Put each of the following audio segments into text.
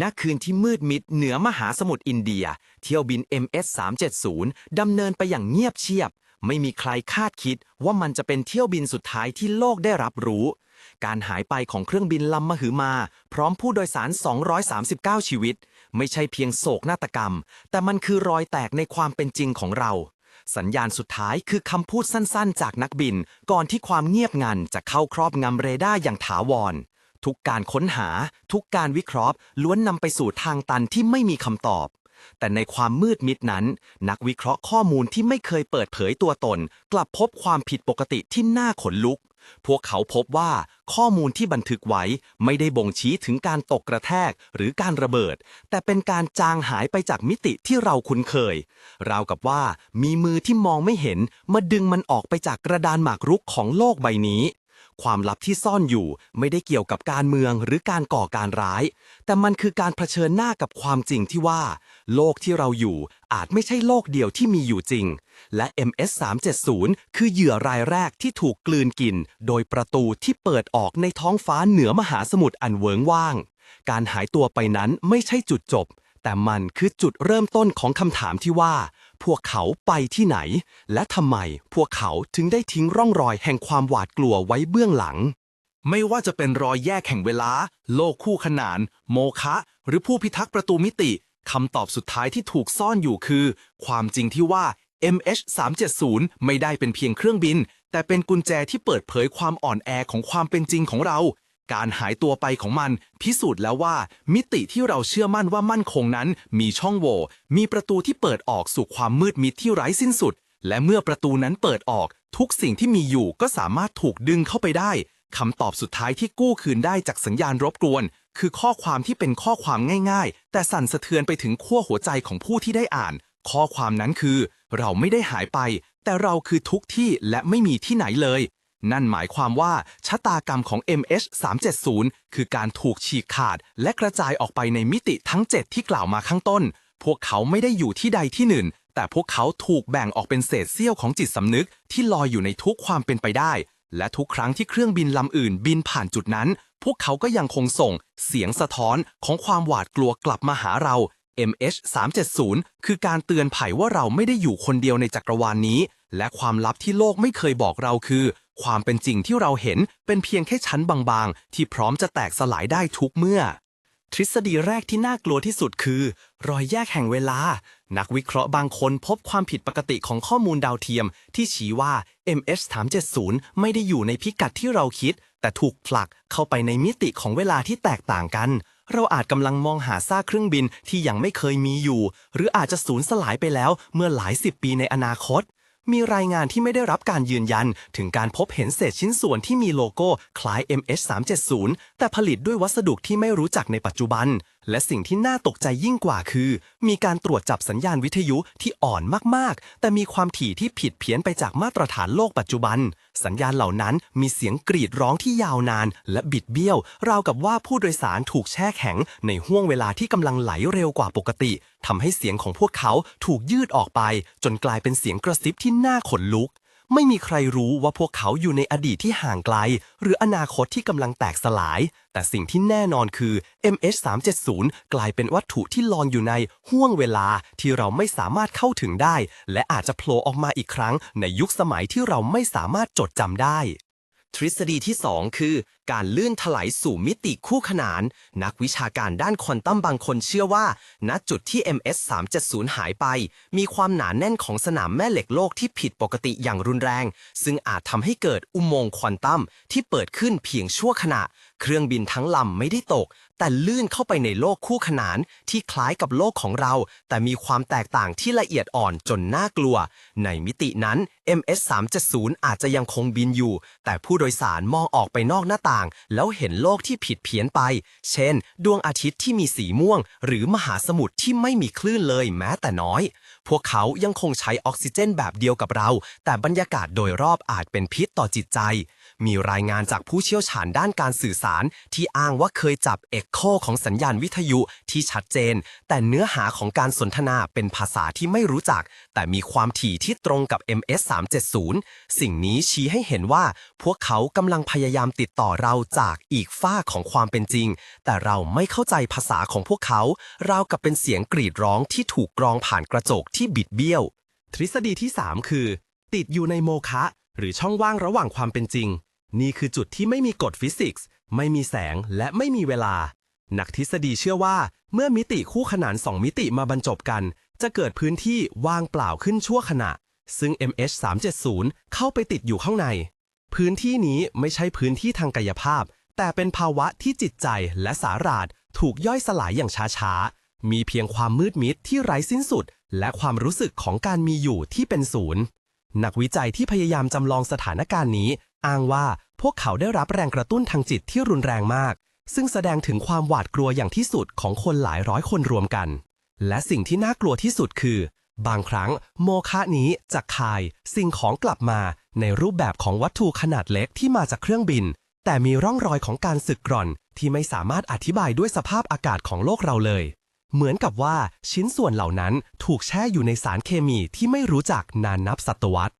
ณคืนที่มืดมิดเหนือมหาสมุทรอินเดีย เที่ยวบิน MS 370ดำเนินไปอย่างเงียบเชียบ ไม่มีใครคาดคิดว่ามันจะเป็นเที่ยวบินสุดท้ายที่โลกได้รับรู้ การหายไปของเครื่องบินลำมหึมา พร้อมผู้โดยสาร 239 ชีวิต ไม่ใช่เพียงโศกนาฏกรรม แต่มันคือรอยแตกในความเป็นจริงของเรา สัญญาณสุดท้ายคือคำพูดสั้นๆ จากนักบิน ก่อนที่ความเงียบงันจะเข้าครอบงำเรดาร์อย่างถาวร ทุกการค้นหา ทุกการวิเคราะห์ ล้วนนำไปสู่ทางตันที่ไม่มีคำตอบ แต่ในความมืดมิดนั้น นักวิเคราะห์ข้อมูลที่ไม่เคยเปิดเผยตัวตน กลับพบความผิดปกติที่น่าขนลุก พวกเขาพบว่าข้อมูลที่บันทึกไว้ไม่ได้บ่งชี้ถึงการตกกระแทกหรือการระเบิด แต่เป็นการจางหายไปจากมิติที่เราคุ้นเคย ราวกับว่ามีมือที่มองไม่เห็นมาดึงมันออกไปจากกระดานหมากรุกของโลกใบนี้ ความลับที่ซ่อนอยู่ ไม่ได้เกี่ยวกับการเมืองหรือการก่อการร้าย แต่มันคือการเผชิญหน้ากับความจริงที่ว่า โลกที่เราอยู่อาจไม่ใช่โลกเดียวที่มีอยู่จริง และ MS 370คือเหยื่อรายแรกที่ถูกกลืนกิน โดยประตูที่เปิดออกในท้องฟ้าเหนือมหาสมุทรอันเวิงว่าง การหายตัวไปนั้นไม่ใช่จุดจบ แต่มันคือจุดเริ่มต้นของคำถามที่ว่า พวกเขาไปที่ไหน และทำไมพวกเขาถึงได้ทิ้งร่องรอยแห่งความหวาดกลัวไว้เบื้องหลัง ไม่ว่าจะเป็นรอยแยกแห่งเวลา โลกคู่ขนาน โมคะ หรือผู้พิทักษ์ประตูมิติคำตอบสุดท้ายที่ถูกซ่อนอยู่คือ ความจริงที่ว่า MH370 ไม่ได้เป็นเพียงเครื่องบิน แต่เป็นกุญแจที่เปิดเผยความอ่อนแอของความเป็นจริงของเรา การหายตัวไปของมัน พิสูจน์แล้วว่า มิติที่เราเชื่อมั่นว่ามั่นคงนั้น มีช่องโหว่มีประตูที่เปิดออกสู่ความมืดมิดที่ไร้สิ้นสุด และเมื่อประตูนั้นเปิดออก ทุกสิ่งที่มีอยู่ก็สามารถถูกดึงเข้าไปได้คำตอบสุดท้ายที่กู้คืนได้จากสัญญาณรบกวน คือข้อความที่เป็นข้อความง่าย ๆ แต่สั่นสะเทือนไปถึงขั้วหัวใจของผู้ที่ได้อ่าน ข้อความนั้นคือ เราไม่ได้หายไป แต่เราคือทุกที่และไม่มีที่ไหนเลย นั่นหมายความว่าชะตากรรมของ MH370 คือการถูกฉีกขาด และกระจายออกไปในมิติทั้ง 7 ที่กล่าวมาข้างต้น พวกเขาไม่ได้อยู่ที่ใดที่หนึ่ง แต่พวกเขาถูกแบ่งออกเป็นเศษเสี้ยวของจิตสำนึก ที่ลอยอยู่ในทุกความเป็นไปได้ และทุกครั้งที่เครื่องบินลำอื่นบินผ่านจุดนั้น พวกเขาก็ยังคงส่ง เสียงสะท้อนของความหวาดกลัวกลับมาหาเรา MH370 คือการเตือนไผ่ว่าเราไม่ได้อยู่คนเดียวในจักรวาลนนี้ และความลับที่โลกไม่เคยบอกเราคือ ความเป็นจริงที่เราเห็นเป็นเพียงแค่ชั้นบางๆ ที่พร้อมจะแตกสลายได้ทุกเมื่อ ทฤษฎีแรกที่น่ากลัวที่สุดคือ รอยแยกแห่งเวลา นักวิเคราะห์บางคนพบความผิดปกติของข้อมูลดาวเทียม ที่ชี้ว่า MH370 ไม่ได้อยู่ในพิกัดที่เราคิด แต่ถูกผลักเข้าไปในมิติของเวลาที่แตกต่างกันเราอาจกำลังมองหาซากเครื่องบินที่ยังไม่เคยมีอยู่ หรืออาจจะสูญสลายไปแล้วเมื่อหลายสิบปีในอนาคต มีรายงานที่ไม่ได้รับการยืนยัน ถึงการพบเห็นเศษชิ้นส่วนที่มีโลโก้คล้าย MH370 แต่ผลิตด้วยวัสดุที่ไม่รู้จักในปัจจุบันและสิ่งที่น่าตกใจยิ่งกว่าคือ มีการตรวจจับสัญญาณวิทยุที่อ่อนมากๆ แต่มีความถี่ที่ผิดเพี้ยนไปจากมาตรฐานโลกปัจจุบัน สัญญาณเหล่านั้นมีเสียงกรีดร้องที่ยาวนาน และบิดเบี้ยว ราวกับว่าผู้โดยสารถูกแช่แข็ง ในห่วงเวลาที่กำลังไหลเร็วกว่าปกติทำให้เสียงของพวกเขาถูกยืดออกไป จนกลายเป็นเสียงกระซิบที่น่าขนลุก ไม่มีใครรู้ว่าพวกเขาอยู่ในอดีตที่ห่างไกล หรืออนาคตที่กำลังแตกสลาย แต่สิ่งที่แน่นอนคือ MH370 กลายเป็นวัตถุที่ลอนอยู่ในห่วงเวลาที่เราไม่สามารถเข้าถึงได้ และอาจจะโผล่ออกมาอีกครั้งในยุคสมัยที่เราไม่สามารถจดจำได้ ทฤษฎีที่ 2 คือ การลื่นถลายสู่มิติคู่ขนาน นักวิชาการด้านควอนตัมบางคนเชื่อว่า ณจุดที่ MS 370หายไป มีความหนาแน่นของสนามแม่เหล็กโลกที่ผิดปกติอย่างรุนแรง ซึ่งอาจทำให้เกิดอุโมงค์ควอนตัมที่เปิดขึ้นเพียงชั่วขณะ เครื่องบินทั้งลำไม่ได้ตก แต่ลื่นเข้าไปในโลกคู่ขนานที่คล้ายกับโลกของเรา แต่มีความแตกต่างที่ละเอียดอ่อนจนน่ากลัว ในมิตินั้น MS 370อาจจะยังคงบินอยู่ แต่ผู้โดยสารมองออกไปนอกหน้าต่าง แล้วเห็นโลกที่ผิดเพี้ยนไป เช่น ดวงอาทิตย์ที่มีสีม่วง หรือมหาสมุทรที่ไม่มีคลื่นเลยแม้แต่น้อย พวกเขายังคงใช้ออกซิเจนแบบเดียวกับเรา แต่บรรยากาศโดยรอบอาจเป็นพิษต่อจิตใจ มีรายงานจากผู้เชี่ยวชาญด้านการสื่อสาร ที่อ้างว่าเคยจับเอ็กโคของสัญญาณวิทยุที่ชัดเจน แต่เนื้อหาของการสนทนาเป็นภาษาที่ไม่รู้จัก แต่มีความถี่ที่ตรงกับ MS 370สิ่งนี้ชี้ให้เห็นว่า พวกเขากำลังพยายามติดต่อเราจากอีกฝ้าของความเป็นจริง แต่เราไม่เข้าใจภาษาของพวกเขา ราวกับเป็นเสียงกรีดร้องที่ถูกกรองผ่านกระจกที่บิดเบี้ยว ทฤษฎีที่ 3 คือ ติดอยู่ในโมฆะหรือช่องว่างระหว่างความเป็นจริง นี่คือจุดที่ไม่มีกฎฟิสิกส์ ไม่มีแสงและไม่มีเวลา นักทฤษฎีเชื่อว่า เมื่อมิติคู่ขนานสองมิติมาบรรจบกัน จะเกิดพื้นที่ว่างเปล่าขึ้นชั่วขณะ ซึ่ง MH 370เข้าไปติดอยู่ข้างใน พื้นที่นี้ไม่ใช่พื้นที่ทางกายภาพ แต่เป็นภาวะที่จิตใจและสาราดถูกย่อยสลายอย่างช้าๆ มีเพียงความมืดมิดที่ไร้สิ้นสุด และความรู้สึกของการมีอยู่ที่เป็นศูนย์ นักวิจัยที่พยายามจำลองสถานการณ์นี้ อ้างว่าพวกเขาได้รับแรงกระตุ้นทางจิตที่รุนแรงมาก ซึ่งแสดงถึงความหวาดกลัวอย่างที่สุดของคนหลายร้อยคนรวมกัน และสิ่งที่น่ากลัวที่สุดคือ บางครั้งโมฆะนี้จะคาย สิ่งของกลับมาในรูปแบบของวัตถุขนาดเล็กที่มาจากเครื่องบิน แต่มีร่องรอยของการสึกกร่อน ที่ไม่สามารถอธิบายด้วยสภาพอากาศของโลกเราเลย เหมือนกับว่าชิ้นส่วนเหล่านั้นถูกแช่อยู่ในสารเคมีที่ไม่รู้จักนานนับศตวรรษ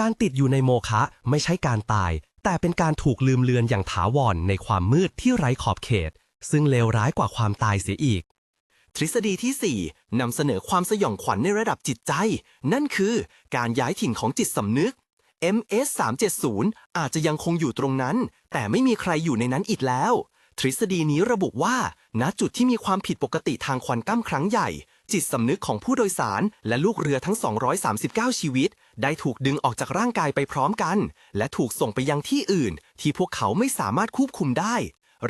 การติดอยู่ในโมฆะไม่ใช่การตาย แต่เป็นการถูกลืมเลือนอย่างถาวรในความมืดที่ไร้ขอบเขต ซึ่งเลวร้ายกว่าความตายเสียอีก ทฤษฎีที่ 4นำเสนอความสยองขวัญในระดับจิตใจ นั่นคือการย้ายถิ่นของจิตสำนึก MS 370อาจจะยังคงอยู่ตรงนั้น แต่ไม่มีใครอยู่ในนั้นอีกแล้ว ทฤษฎีนี้ระบุว่า ณ จุดที่มีความผิดปกติทางควอนตัมครั้งใหญ่ จิตสำนึกของผู้โดยสารและลูกเรือทั้ง 239 ชีวิต ได้ถูกดึงออกจากร่างกายไปพร้อมกัน และถูกส่งไปยังที่อื่น ที่พวกเขาไม่สามารถควบคุมได้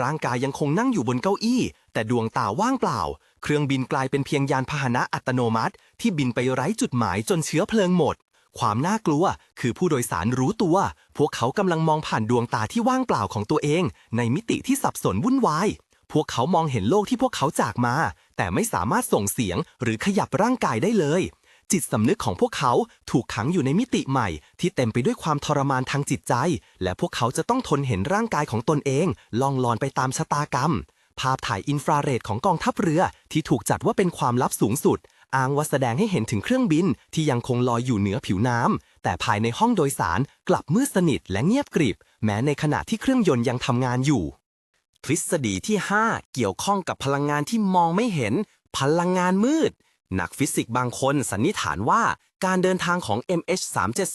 ร่างกายยังคงนั่งอยู่บนเก้าอี้ แต่ดวงตาว่างเปล่า เครื่องบินกลายเป็นเพียงยานพาหนะอัตโนมัติ ที่บินไปไร้จุดหมายจนเชื้อเพลิงหมด ความน่ากลัว คือผู้โดยสารรู้ตัว พวกเขากำลังมองผ่านดวงตาที่ว่างเปล่าของตัวเอง ในมิติที่สับสนวุ่นวายพวกเขามองเห็นโลกที่พวกเขาจากมา แต่ไม่สามารถส่งเสียงหรือขยับร่างกายได้เลย จิตสำนึกของพวกเขาถูกขังอยู่ในมิติใหม่ ที่เต็มไปด้วยความทรมานทางจิตใจ และพวกเขาจะต้องทนเห็นร่างกายของตนเอง ล่องลอนไปตามชะตากรรม ภาพถ่ายอินฟราเรดของกองทัพเรือ ที่ถูกจัดว่าเป็นความลับสูงสุด อ้างว่าแสดงให้เห็นถึงเครื่องบิน ที่ยังคงลอยอยู่เหนือผิวน้ำแต่ภายในห้องโดยสารกลับมืดสนิทและเงียบกริบ แม้ในขณะที่เครื่องยนต์ยังทำงานอยู่ ทฤษฎีที่ 5 เกี่ยวข้องกับพลังงานที่มองไม่เห็น พลังงานมืด นักฟิสิกส์บางคนสันนิษฐานว่าการเดินทางของ MH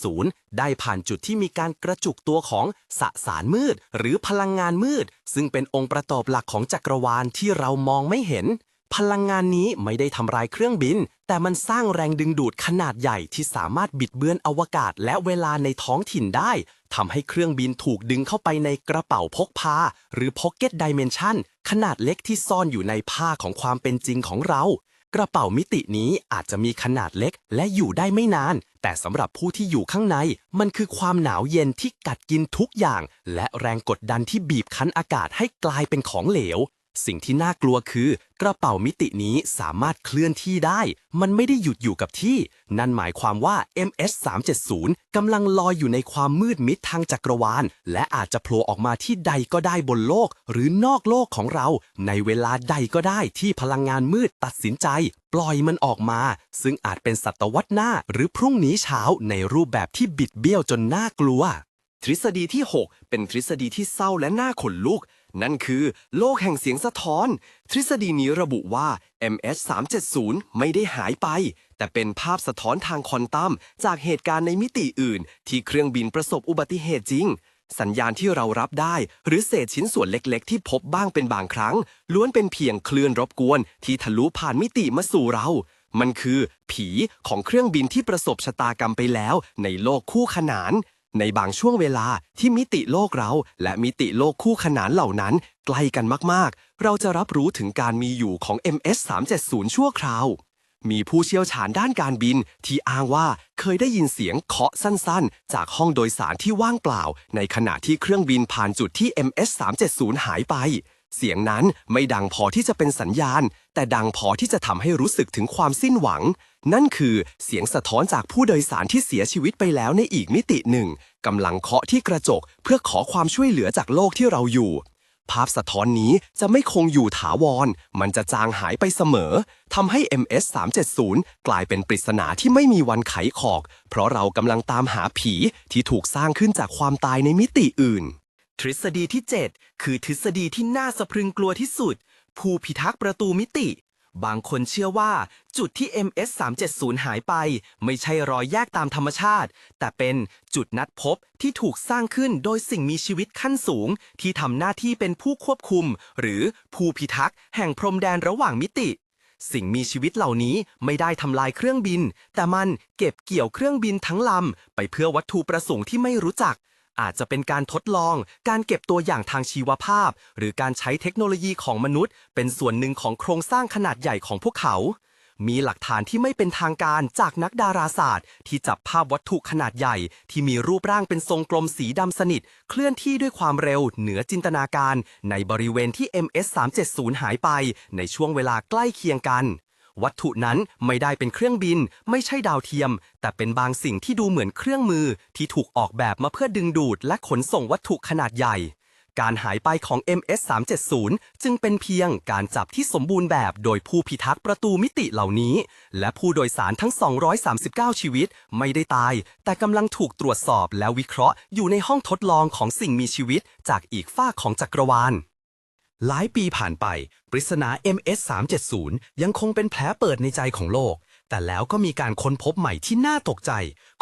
370 ได้ผ่านจุดที่มีการกระจุกตัวของสสารมืด หรือพลังงานมืด ซึ่งเป็นองค์ประกอบหลักของจักรวาลที่เรามองไม่เห็น พลังงานนี้ไม่ได้ทำลายเครื่องบิน แต่มันสร้างแรงดึงดูดขนาดใหญ่ที่สามารถบิดเบือนอวกาศและเวลาในท้องถิ่นได้ทำให้เครื่องบินถูกดึงเข้าไปในกระเป๋าพกพา หรือ Pocket Dimension ขนาดเล็กที่ซ่อนอยู่ในผ้าของความเป็นจริงของเรา กระเป๋ามิตินี้อาจจะมีขนาดเล็กและอยู่ได้ไม่นาน แต่สำหรับผู้ที่อยู่ข้างใน มันคือความหนาวเย็นที่กัดกินทุกอย่าง และแรงกดดันที่บีบคั้นอากาศให้กลายเป็นของเหลว สิ่งที่น่ากลัวคือกระเป๋ามิตินี้สามารถเคลื่อนที่ได้ มันไม่ได้หยุดอยู่กับที่ นั่นหมายความว่า MS 370กำลังลอยอยู่ในความมืดมิดทางจักรวาล และอาจจะโผล่ออกมาที่ใดก็ได้บนโลก หรือนอกโลกของเรา ในเวลาใดก็ได้ที่พลังงานมืดตัดสินใจ ปล่อยมันออกมา ซึ่งอาจเป็นศตวรรษหน้า หรือพรุ่งนี้เช้าในรูปแบบที่บิดเบี้ยวจนน่ากลัวทฤษฎีที่ 6 เป็นทฤษฎีที่เศร้าและน่าขนลุก นั่นคือโลกแห่งเสียงสะท้อน ทฤษฎีนี้ระบุว่า MS 370 ไม่ได้หายไป แต่เป็นภาพสะท้อนทางคอนตัมจากเหตุการณ์ในมิติอื่น ที่เครื่องบินประสบอุบัติเหตุจริง สัญญาณที่เรารับได้ หรือเศษชิ้นส่วนเล็กๆ ที่พบบ้างเป็นบางครั้ง ล้วนเป็นเพียงคลื่นรบกวน ที่ทะลุผ่านมิติมาสู่เรา มันคือ ผีของเครื่องบินที่ประสบชะตากรรมไปแล้ว ในโลกคู่ขนาน ในบางช่วงเวลาที่มิติโลกเรา และมิติโลกคู่ขนานเหล่านั้น ใกล้กันมากๆ เราจะรับรู้ถึงการมีอยู่ของ MS 370ชั่วคราว มีผู้เชี่ยวชาญด้านการบินที่อ้างว่าเคยได้ยินเสียงเคาะสั้นๆ จากห้องโดยสารที่ว่างเปล่า ในขณะที่เครื่องบินผ่านจุดที่ MS 370หายไปเสียงนั้นไม่ดังพอที่จะเป็นสัญญาณ แต่ดังพอที่จะทำให้รู้สึกถึงความสิ้นหวัง นั่นคือเสียงสะท้อนจากผู้โดยสารที่เสียชีวิตไปแล้วในอีกมิติหนึ่งกำลังเคาะที่กระจกเพื่อขอความช่วยเหลือจากโลกที่เราอยู่ ภาพสะท้อนนี้จะไม่คงอยู่ถาวร มันจะจางหายไปเสมอทำให้ MS 370กลายเป็นปริศนาที่ไม่มีวันไขขอก เพราะเรากำลังตามหาผีที่ถูกสร้างขึ้นจากความตายในมิติอื่น ทฤษฎีที่ 7 คือทฤษฎีที่น่าสะพรึงกลัวที่สุด ผู้พิทักษ์ประตูมิติ บางคนเชื่อว่าจุดที่ MS 370หายไป ไม่ใช่รอยแยกตามธรรมชาติ แต่เป็นจุดนัดพบที่ถูกสร้างขึ้นโดยสิ่งมีชีวิตขั้นสูง ที่ทำหน้าที่เป็นผู้ควบคุม หรือผู้พิทักษ์แห่งพรมแดนระหว่างมิติ สิ่งมีชีวิตเหล่านี้ไม่ได้ทำลายเครื่องบิน แต่มันเก็บเกี่ยวเครื่องบินทั้งลำไปเพื่อวัตถุประสงค์ที่ไม่รู้จัก อาจจะเป็นการทดลอง การเก็บตัวอย่างทางชีวภาพ หรือการใช้เทคโนโลยีของมนุษย์ เป็นส่วนหนึ่งของโครงสร้างขนาดใหญ่ของพวกเขา มีหลักฐานที่ไม่เป็นทางการจากนักดาราศาสตร์ ที่จับภาพวัตถุขนาดใหญ่ ที่มีรูปร่างเป็นทรงกลมสีดำสนิท เคลื่อนที่ด้วยความเร็ว เหนือจินตนาการ ในบริเวณที่ MS 370หายไป ในช่วงเวลาใกล้เคียงกัน วัตถุนั้นไม่ได้เป็นเครื่องบิน ไม่ใช่ดาวเทียม แต่เป็นบางสิ่งที่ดูเหมือนเครื่องมือ ที่ถูกออกแบบมาเพื่อดึงดูด และขนส่งวัตถุขนาดใหญ่ การหายไปของ MS 370จึงเป็นเพียงการจับที่สมบูรณ์แบบโดยผู้พิทักษ์ประตูมิติเหล่านี้ และผู้โดยสารทั้ง 239 ชีวิต ไม่ได้ตาย แต่กำลังถูกตรวจสอบและวิเคราะห์อยู่ในห้องทดลองของสิ่งมีชีวิต จากอีกฝ้าของจักรวาล หลายปีผ่านไป ปริศนา MS 370 ยังคงเป็นแผลเปิดในใจของโลก แต่แล้วก็มีการค้นพบใหม่ที่น่าตกใจ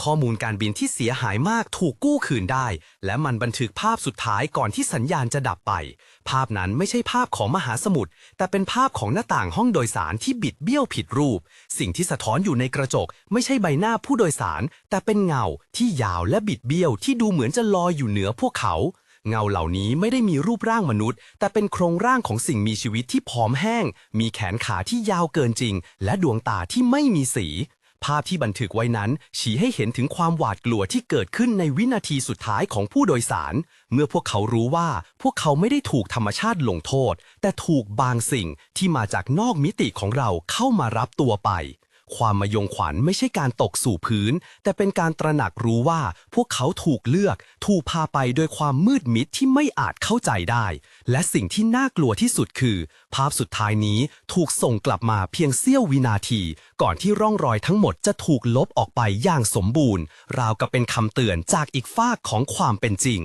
ข้อมูลการบินที่เสียหายมากถูกกู้คืนได้ และมันบันทึกภาพสุดท้ายก่อนที่สัญญาณจะดับไป ภาพนั้นไม่ใช่ภาพของมหาสมุทรแต่เป็นภาพของหน้าต่างห้องโดยสารที่บิดเบี้ยวผิดรูป สิ่งที่สะท้อนอยู่ในกระจก ไม่ใช่ใบหน้าผู้โดยสาร แต่เป็นเงาที่ยาวและบิดเบี้ยวที่ดูเหมือนจะลอยอยู่เหนือพวกเขา เงาเหล่านี้ไม่ได้มีรูปร่างมนุษย์ แต่เป็นโครงร่างของสิ่งมีชีวิตที่ผอมแห้ง มีแขนขาที่ยาวเกินจริง และดวงตาที่ไม่มีสี ภาพที่บันทึกไว้นั้น ชี้ให้เห็นถึงความหวาดกลัวที่เกิดขึ้นในวินาทีสุดท้ายของผู้โดยสาร เมื่อพวกเขารู้ว่าพวกเขาไม่ได้ถูกธรรมชาติลงโทษ แต่ถูกบางสิ่งที่มาจากนอกมิติของเราเข้ามารับตัวไป ความมายงขวัญไม่ใช่การตกสู่พื้น แต่เป็นการตระหนักรู้ว่าพวกเขาถูกเลือก ถูกพาไปโดยความมืดมิดที่ไม่อาจเข้าใจได้ และสิ่งที่น่ากลัวที่สุดคือ ภาพสุดท้ายนี้ถูกส่งกลับมาเพียงเสี้ยววินาที ก่อนที่ร่องรอยทั้งหมดจะถูกลบออกไปอย่างสมบูรณ์ ราวกับเป็นคำเตือนจากอีกฟากของความเป็นจริง